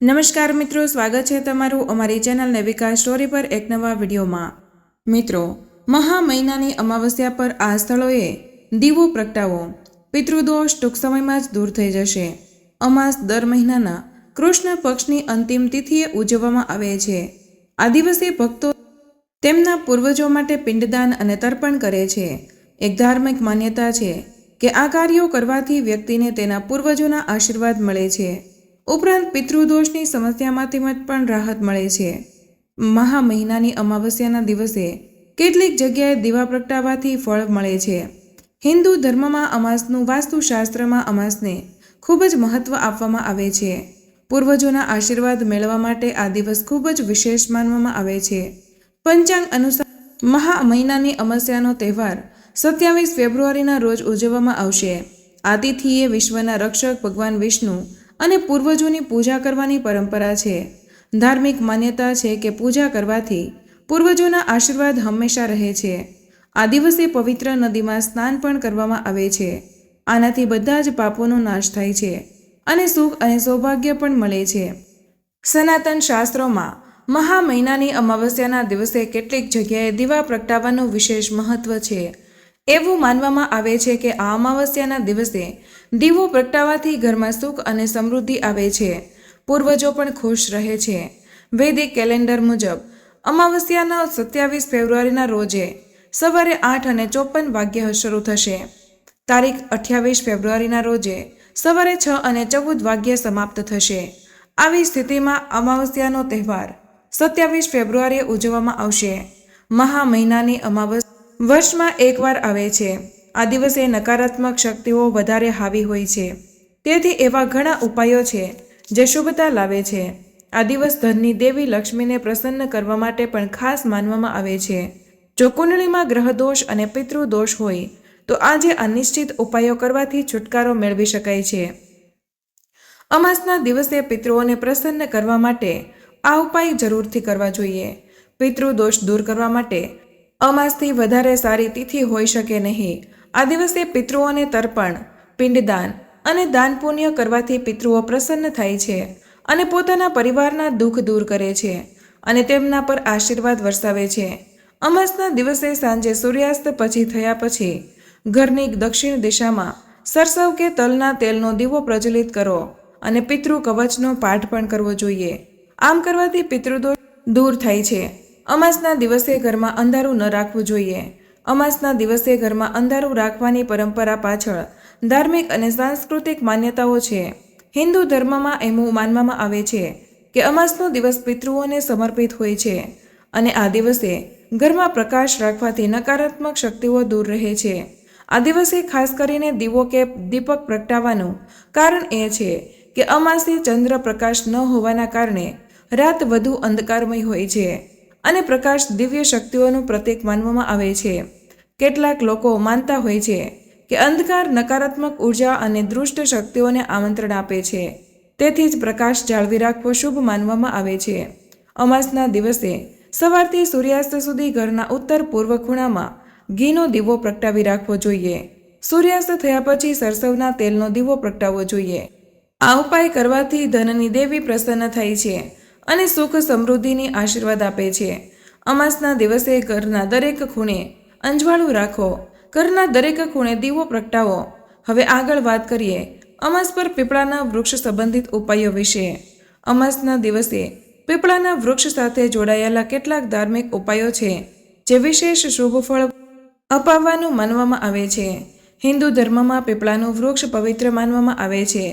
નમસ્કાર મિત્રો, સ્વાગત છે તમારું અમારી ચેનલ નેવિકા સ્ટોરી પર એક નવા વિડીયોમાં. મિત્રો, મહા મહિનાની અમાવસ્યા પર આ સ્થળોએ દીવો પ્રગટાવો. પિતૃદોષ ટૂંક સમયમાં જ દૂર થઈ જશે. અમાસ દર મહિનાના કૃષ્ણ પક્ષની અંતિમ તિથિએ ઉજવવામાં આવે છે. આ દિવસે ભક્તો તેમના પૂર્વજો માટે પિંડદાન અને તર્પણ કરે છે. એક ધાર્મિક માન્યતા છે કે આ કાર્યો કરવાથી વ્યક્તિને તેના પૂર્વજોના આશીર્વાદ મળે છે. ઉપરાંત પિતૃદોષની સમસ્યામાં તેમજ પણ રાહત મળે છે. મહા મહિનાની અમાવસ્યાના દિવસે કેટલીક જગ્યાએ દીવા પ્રગટાવવાથી ફળ મળે છે. હિન્દુ ધર્મમાં અમાસનું વાસ્તુશાસ્ત્રમાં અમાસને ખૂબ જ મહત્વ આપવામાં આવે છે. પૂર્વજોના આશીર્વાદ મેળવવા માટે આ દિવસ ખૂબ જ વિશેષ માનવામાં આવે છે. પંચાંગ અનુસાર મહા મહિનાની અમાસ્યાનો તહેવાર સત્યાવીસ ફેબ્રુઆરીના રોજ ઉજવવામાં આવશે. આ તિથિએ વિશ્વના રક્ષક ભગવાન વિષ્ણુ અને પૂર્વજોની પૂજા કરવાની પરંપરા છે. ધાર્મિક માન્યતા છે કે પૂજા કરવાથી પૂર્વજોના આશીર્વાદ હંમેશા રહે છે. આ દિવસે પવિત્ર નદીમાં સ્નાન પણ કરવામાં આવે છે. આનાથી બધા જ પાપોનો નાશ થાય છે અને સુખ અને સૌભાગ્ય પણ મળે છે. સનાતન શાસ્ત્રોમાં મહા મહિનાની અમાવસ્યાના દિવસે કેટલીક જગ્યાએ દીવા પ્રગટાવવાનું વિશેષ મહત્વ છે. એવું માનવામાં આવે છે કે આ અમાવસ્યાના દિવસે દીવો પ્રગટાવાથી ઘરમાં સુખ અને સમૃદ્ધિ આવે છે. પૂર્વજો પણ ખુશ રહે છે. વૈદિક કેલેન્ડર મુજબ, અમાવસ્યાના સત્યાવીસ ફેબ્રુઆરીના રોજે સવારે આઠ અને ચોપન વાગ્યે શરૂ થશે. તારીખ અઠ્યાવીસ ફેબ્રુઆરીના રોજે સવારે છ અને ચૌદ વાગ્યે સમાપ્ત થશે. આવી સ્થિતિમાં અમાવસ્યાનો તહેવાર સત્યાવીસ ફેબ્રુઆરીએ ઉજવવામાં આવશે. મહા મહિનાની અમાવસ વર્ષમાં એકવાર આવે છે. આ દિવસે નકારાત્મક શક્તિઓ વધારે હાવી હોય છે. તેથી એવા ઘણા ઉપાયો છે જે શુભતા લાવે છે. આ દિવસ ધનની દેવી લક્ષ્મીને પ્રસન્ન કરવા માટે પણ ખાસ માનવામાં આવે છે. જો કુંડળીમાં ગ્રહદોષ અને પિતૃદોષ હોય, તો આજે અનિશ્ચિત ઉપાયો કરવાથી છુટકારો મેળવી શકાય છે. અમાસના દિવસે પિતૃઓને પ્રસન્ન કરવા માટે આ ઉપાય જરૂરથી કરવા જોઈએ. પિતૃદોષ દૂર કરવા માટે અમાસથી વધારે સારી તિથિ હોઈ શકે નહીં. આ દિવસે પિતૃઓને તર્પણ, પિંડદાન અને દાન પુણ્ય કરવાથી પિતૃઓ પ્રસન્ન થાય છે અને પોતાના પરિવારના દુઃખ દૂર કરે છે અને તેમના પર આશીર્વાદ વરસાવે છે. અમાસના દિવસે સાંજે સૂર્યાસ્ત પછી થયા પછી ઘરની દક્ષિણ દિશામાં સરસવ કે તલના તેલનો દીવો પ્રજ્વલિત કરો અને પિતૃ કવચનો પાઠ પણ કરવો જોઈએ. આમ કરવાથી પિતૃદોષ દૂર થાય છે. અમાસના દિવસે ઘરમાં અંધારું ન રાખવું જોઈએ. અમાસના દિવસે ઘરમાં અંધારું રાખવાની પરંપરા પાછળ ધાર્મિક અને સાંસ્કૃતિક માન્યતાઓ છે. હિન્દુ ધર્મમાં એવું માનવામાં આવે છે કે અમાસનો દિવસ પિતૃઓને સમર્પિત હોય છે અને આ દિવસે ઘરમાં પ્રકાશ રાખવાથી નકારાત્મક શક્તિઓ દૂર રહે છે. આ દિવસે ખાસ કરીને દીવો કે દીપક પ્રગટાવવાનું કારણ એ છે કે અમાસે ચંદ્ર પ્રકાશ ન હોવાના કારણે રાત વધુ અંધકારમય હોય છે. અને પ્રકાશ દિવ્ય શક્તિઓનું પ્રતીક માનવામાં આવે છે. કેટલાક લોકો માનતા હોય છે કે અંધકાર નકારાત્મક ઊર્જા અને દૃષ્ટ શક્તિઓને આમંત્રણ આપે છે. તેથી જ પ્રકાશ જાળવી રાખવો શુભ માનવામાં આવે છે. અમાસના દિવસે સવારથી સૂર્યાસ્ત સુધી ઘરના ઉત્તર પૂર્વ ખૂણામાં ઘીનો દીવો પ્રગટાવી રાખવો જોઈએ. સૂર્યાસ્ત થયા પછી સરસવના તેલનો દીવો પ્રગટાવવો જોઈએ. આ ઉપાય કરવાથી ધનની દેવી પ્રસન્ન થાય છે. અને સુખ સમૃદ્ધિની આશીર્વાદ આપે છે. અમાસના દિવસે ઘરના દરેક ખૂણે અંજવાળું રાખો. ઘરના દરેક ખૂણે દીવો પ્રગટાવો. હવે આગળ વાત કરીએ અમાસ પર પીપળાના વૃક્ષ સંબંધિત ઉપાયો વિશે. અમાસના દિવસે પીપળાના વૃક્ષ સાથે જોડાયેલા કેટલાક ધાર્મિક ઉપાયો છે, જે વિશેષ શુભ ફળ અપાવવાનું માનવામાં આવે છે. હિન્દુ ધર્મમાં પીપળાનું વૃક્ષ પવિત્ર માનવામાં આવે છે.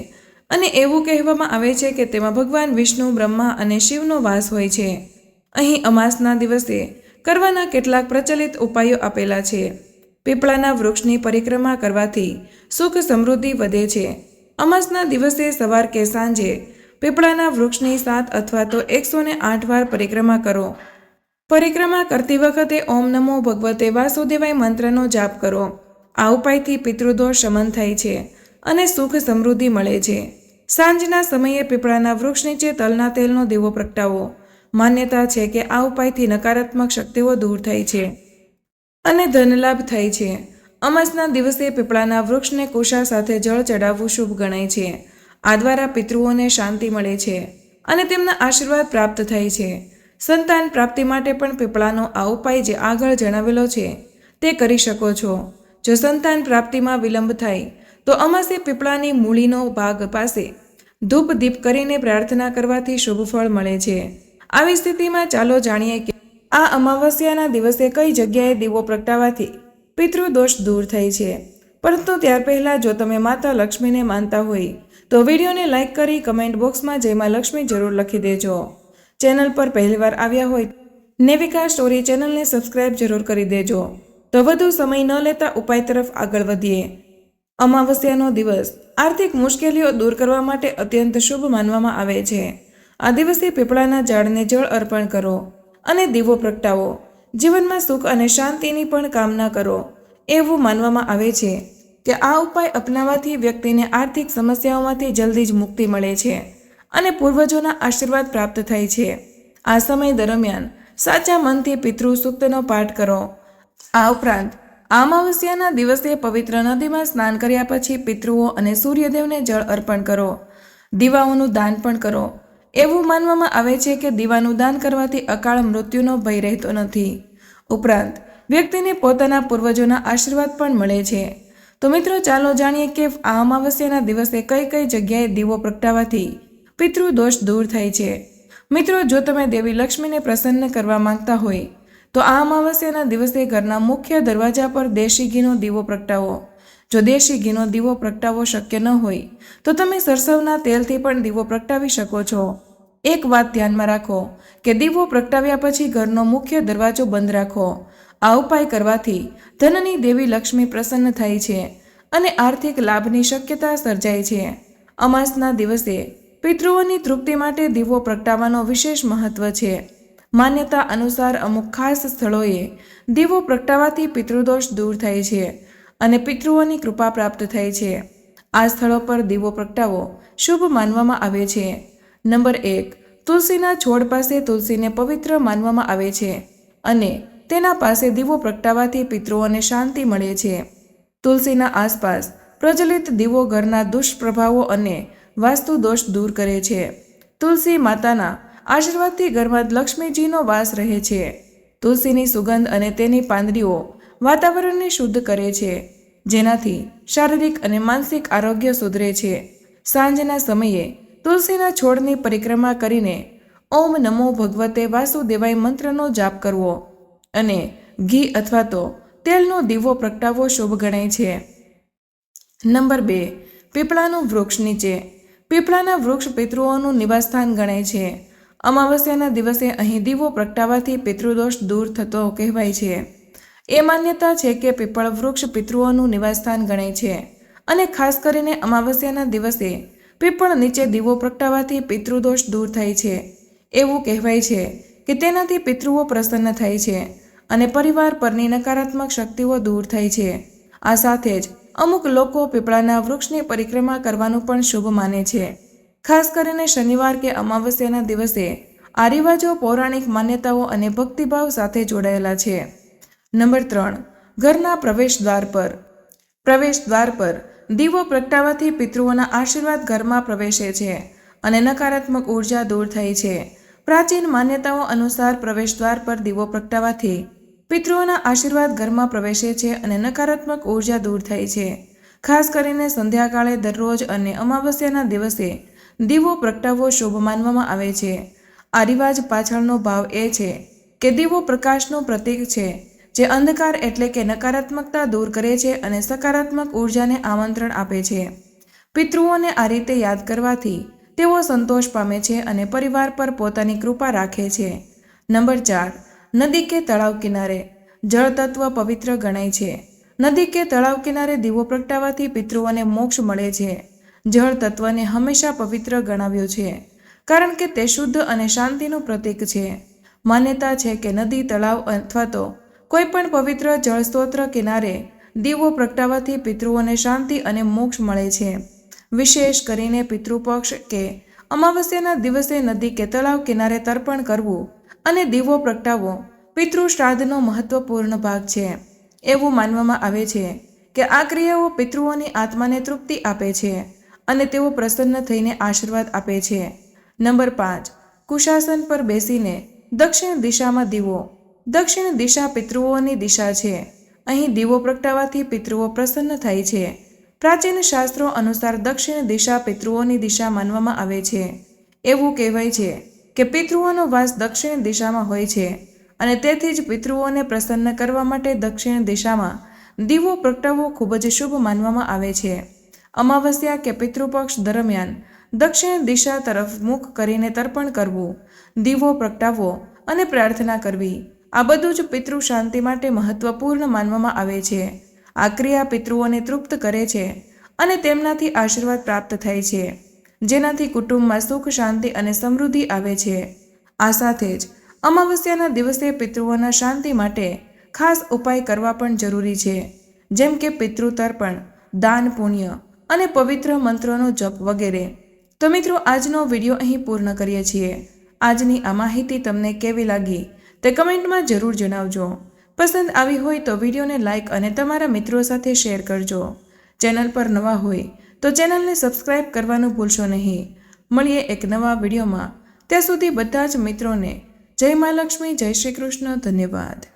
અને એવું કહેવામાં આવે છે કે તેમાં ભગવાન વિષ્ણુ, બ્રહ્મા અને શિવનો વાસ હોય છે. અહીં અમાસના દિવસે કરવાના કેટલાક પ્રચલિત ઉપાયો આપેલા છે. પીપળાના વૃક્ષની પરિક્રમા કરવાથી સુખ સમૃદ્ધિ વધે છે. અમાસના દિવસે સવાર કે સાંજે પીપળાના વૃક્ષની સાત અથવા તો એકસો ને આઠ વાર પરિક્રમા કરો. પરિક્રમા કરતી વખતે ઓમ નમો ભગવતે વાસુદેવાય મંત્રનો જાપ કરો. આ ઉપાયથી પિતૃદોષ શમન થાય છે અને સુખ સમૃદ્ધિ મળે છે. સાંજના સમયે પીપળાના વૃક્ષ નીચે તલના તેલનો દીવો પ્રગટાવો. માન્યતા છે કે આ ઉપાયથી નકારાત્મક શક્તિઓ દૂર થાય છે. અને ધનલાભ થાય છે. અમાસના દિવસે પીપળાના વૃક્ષને કુશા સાથે જળ ચડાવવું શુભ ગણાય છે. આ દ્વારા પિતૃઓને શાંતિ મળે છે. અને તેમના આશીર્વાદ પ્રાપ્ત થાય છે. સંતાન પ્રાપ્તિ માટે પણ પીપળાનો આ ઉપાય જે આગળ જણાવેલો છે, તે કરી શકો છો. જો સંતાન પ્રાપ્તિમાં વિલંબ થાય તો અમાસે પીપળાની મૂળીનો ભાગ પાસે ધૂપ દીપ કરીને પ્રાર્થના કરવાથી શુભ ફળ મળે છે. આવી સ્થિતિમાં ચાલો જાણીએ કે આ અમાવસ્યાના દિવસે કઈ જગ્યાએ દીવો પ્રગટાવવાથી પિતૃદોષ દૂર થાય છે. પરંતુ ત્યાર પહેલાં જો તમે માતા લક્ષ્મીને માનતા હોય, તો વિડીયોને લાઇક કરી કમેન્ટ બોક્સમાં જયમાં લક્ષ્મી જરૂર લખી દેજો. ચેનલ પર પહેલીવાર આવ્યા હોય, નેવિકા સ્ટોરી ચેનલને સબસ્ક્રાઇબ જરૂર કરી દેજો. તો વધુ સમય ન લેતા ઉપાય તરફ આગળ વધીએ. અમાવસ્યાનો દિવસ. આર્થિક મુશ્કેલીઓ દૂર કરવા માટે અત્યંત શુભ માનવામાં આવે છે. આ દિવસે પીપળાના ઝાડને જળ અર્પણ કરો અને દીવો પ્રગટાવો. જીવનમાં સુખ અને શાંતિની પણ કામના કરો. એવું માનવામાં આવે છે કે આ ઉપાય અપનાવવાથી વ્યક્તિને આર્થિક સમસ્યાઓમાંથી જલ્દી જ મુક્તિ મળે છે અને પૂર્વજોના આશીર્વાદ પ્રાપ્ત થાય છે. આ સમય દરમિયાન સાચા મનથી પિતૃ સૂક્તનો પાઠ કરો. આ ઉપરાંત અમાવસ્યાના દિવસે પવિત્ર નદીમાં સ્નાન કર્યા પછી પિતૃઓ અને સૂર્યદેવને જળ અર્પણ કરો. દીવાઓનું દાન પણ કરો. એવું માનવામાં આવે છે કે દીવાનું દાન કરવાથી અકાળ મૃત્યુનો ભય રહેતો નથી. ઉપરાંત, વ્યક્તિને પોતાના પૂર્વજોના આશીર્વાદ પણ મળે છે. તો મિત્રો, ચાલો જાણીએ કે આ અમાવસ્યાના દિવસે કઈ કઈ જગ્યાએ દીવો પ્રગટાવવાથી પિતૃદોષ દૂર થાય છે. મિત્રો, જો તમે દેવી લક્ષ્મીને પ્રસન્ન કરવા માંગતા હોય તો આ અમાવસ્યાના દિવસે ઘરના મુખ્ય દરવાજા પર દેશી ઘીનો દીવો પ્રગટાવો. જો દેશી ઘીનો દીવો પ્રગટાવવો શક્ય ન હોય, તો તમે સરસવના તેલથી પણ દીવો પ્રગટાવી શકો છો. એક વાત ધ્યાનમાં રાખો કે દીવો પ્રગટાવ્યા પછી ઘરનો મુખ્ય દરવાજો બંધ રાખો. આ ઉપાય કરવાથી ધનની દેવી લક્ષ્મી પ્રસન્ન થાય છે અને આર્થિક લાભની શક્યતા સર્જાય છે. અમાસના દિવસે પિતૃઓની તૃપ્તિ માટે દીવો પ્રગટાવવાનો વિશેષ મહત્વ છે. માન્યતા અનુસાર અમુક ખાસ સ્થળોએ દીવો પ્રગટાવાથી પિતૃદોષ દૂર થાય છે અને પિતૃઓની કૃપા પ્રાપ્ત થાય છે. આ સ્થળો પર દીવો પ્રગટાવો શુભ માનવામાં આવે છે. નંબર એક, તુલસીના છોડ પાસે તુલસીને પવિત્ર માનવામાં આવે છે અને તેના પાસે દીવો પ્રગટાવાથી પિતૃઓને શાંતિ મળે છે. તુલસીના આસપાસ પ્રજ્વલિત દીવો ઘરના દુષ્પ્રભાવો અને વાસ્તુ દોષ દૂર કરે છે. તુલસી માતાના આશીર્વાદથી ઘરમાં લક્ષ્મીજીનો વાસ રહે છે. તુલસીની સુગંધ અને તેની પાંદડીઓ વાતાવરણને શુદ્ધ કરે છે, જેનાથી શારીરિક અને માનસિક આરોગ્ય સુધરે છે. સાંજના સમયે તુલસીના છોડની પરિક્રમા કરીને ઓમ નમો ભગવતે વાસુદેવાય મંત્રનો જાપ કરવો અને ઘી અથવા તો તેલનો દીવો પ્રગટાવવો શુભ ગણાય છે. નંબર બે, પીપળાનું વૃક્ષ નીચે. પીપળાના વૃક્ષ પિતૃઓનું નિવાસસ્થાન ગણાય છે. અમાવસ્યાના દિવસે અહીં દીવો પ્રગટાવાથી પિતૃદોષ દૂર થતો કહેવાય છે. એ માન્યતા છે કે પીપળ વૃક્ષ પિતૃઓનું નિવાસસ્થાન ગણાય છે અને ખાસ કરીને અમાવસ્યાના દિવસે પીપળ નીચે દીવો પ્રગટાવાથી પિતૃદોષ દૂર થાય છે. એવું કહેવાય છે કે તેનાથી પિતૃઓ પ્રસન્ન થાય છે અને પરિવાર પરની નકારાત્મક શક્તિઓ દૂર થાય છે. આ સાથે જ અમુક લોકો પીપળાના વૃક્ષની પરિક્રમા કરવાનું પણ શુભ માને છે. ખાસ કરીને શનિવાર કે અમાવસ્યાના દિવસે આ રિવાજો પૌરાણિક માન્યતાઓ અને ભક્તિભાવ સાથે જોડાયેલા છે. નંબર ત્રણ, ઘરના પ્રવેશ દ્વાર પર. પ્રવેશ દ્વાર પર દીવો પ્રગટાવવાથી પિતૃઓના આશીર્વાદ ઘરમાં પ્રવેશે છે અને નકારાત્મક ઊર્જા દૂર થાય છે. પ્રાચીન માન્યતાઓ અનુસાર પ્રવેશ દ્વાર પર દીવો પ્રગટાવવાથી પિતૃઓના આશીર્વાદ ઘરમાં પ્રવેશે છે અને નકારાત્મક ઊર્જા દૂર થાય છે. ખાસ કરીને સંધ્યાકાળે દરરોજ અને અમાવસ્યાના દિવસે દીવો પ્રગટાવવો શુભ માનવામાં આવે છે. આ રિવાજ પાછળનો ભાવ એ છે કે દીવો પ્રકાશનું પ્રતીક છે, જે અંધકાર એટલે કે નકારાત્મકતા દૂર કરે છે અને સકારાત્મક ઉર્જાને આમંત્રણ આપે છે. પિતૃઓને આ રીતે યાદ કરવાથી તેઓ સંતોષ પામે છે અને પરિવાર પર પોતાની કૃપા રાખે છે. નંબર ચાર, નદી કે તળાવ કિનારે. જળ તત્વ પવિત્ર ગણાય છે. નદી કે તળાવ કિનારે દીવો પ્રગટાવવાથી પિતૃઓને મોક્ષ મળે છે. જળ તત્વને હંમેશા પવિત્ર ગણાવ્યો છે, કારણ કે તે શુદ્ધ અને શાંતિનું પ્રતીક છે. માન્યતા છે કે નદી, તળાવ અથવા તો કોઈ પણ પવિત્ર જળ સ્ત્રોત કિનારે દીવો પ્રગટાવવાથી પિતૃઓને શાંતિ અને મોક્ષ મળે છે. વિશેષ કરીને પિતૃપક્ષ કે અમાવસ્યાના દિવસે નદી કે તળાવ કિનારે તર્પણ કરવું અને દીવો પ્રગટાવવો પિતૃ શ્રાદ્ધનો મહત્વપૂર્ણ ભાગ છે. એવું માનવામાં આવે છે કે આ ક્રિયાઓ પિતૃઓની આત્માને તૃપ્તિ આપે છે. અને તેઓ પ્રસન્ન થઈને આશીર્વાદ આપે છે. નંબર પાંચ. કુશાસન પર બેસીને દક્ષિણ દિશામાં દીવો. દક્ષિણ દિશા પિતૃઓની દિશા છે. અહીં દીવો પ્રગટાવાથી પિતૃઓ પ્રસન્ન થાય છે. પ્રાચીન શાસ્ત્રો અનુસાર દક્ષિણ દિશા પિતૃઓની દિશા માનવામાં આવે છે. એવું કહેવાય છે કે પિતૃઓનો વાસ દક્ષિણ દિશામાં હોય છે અને તેથી જ પિતૃઓને પ્રસન્ન કરવા માટે દક્ષિણ દિશામાં દીવો પ્રગટાવવો ખૂબ જ શુભ માનવામાં આવે છે. અમાવસ્યા કે પિતૃપક્ષ દરમિયાન દક્ષિણ દિશા તરફ મુખ કરીને તર્પણ કરવું, દીવો પ્રગટાવવો અને પ્રાર્થના કરવી, આ બધું જ પિતૃ શાંતિ માટે મહત્વપૂર્ણ માનવામાં આવે છે. આ ક્રિયા પિતૃઓને તૃપ્ત કરે છે અને તેમનાથી આશીર્વાદ પ્રાપ્ત થાય છે, જેનાથી કુટુંબમાં સુખ, શાંતિ અને સમૃદ્ધિ આવે છે. આ સાથે જ અમાવસ્યાના દિવસે પિતૃઓના શાંતિ માટે ખાસ ઉપાય કરવા પણ જરૂરી છે, જેમ કે પિતૃ તર્પણ, દાન પુણ્ય અને પવિત્ર મંત્રોનો જપ વગેરે. તો મિત્રો, આજનો વીડિયો અહીં પૂર્ણ કરીએ છીએ. આજની આ માહિતી તમને કેવી લાગી તે કમેન્ટમાં જરૂર જણાવજો. પસંદ આવી હોય તો વિડીયોને લાઇક અને તમારા મિત્રો સાથે શેર કરજો. ચેનલ પર નવા હોય તો ચેનલને સબસ્ક્રાઇબ કરવાનું ભૂલશો નહીં. મળીએ એક નવા વિડીયોમાં. ત્યાં સુધી બધા જ મિત્રોને જય મા લક્ષ્મી, જય શ્રી કૃષ્ણ, ધન્યવાદ.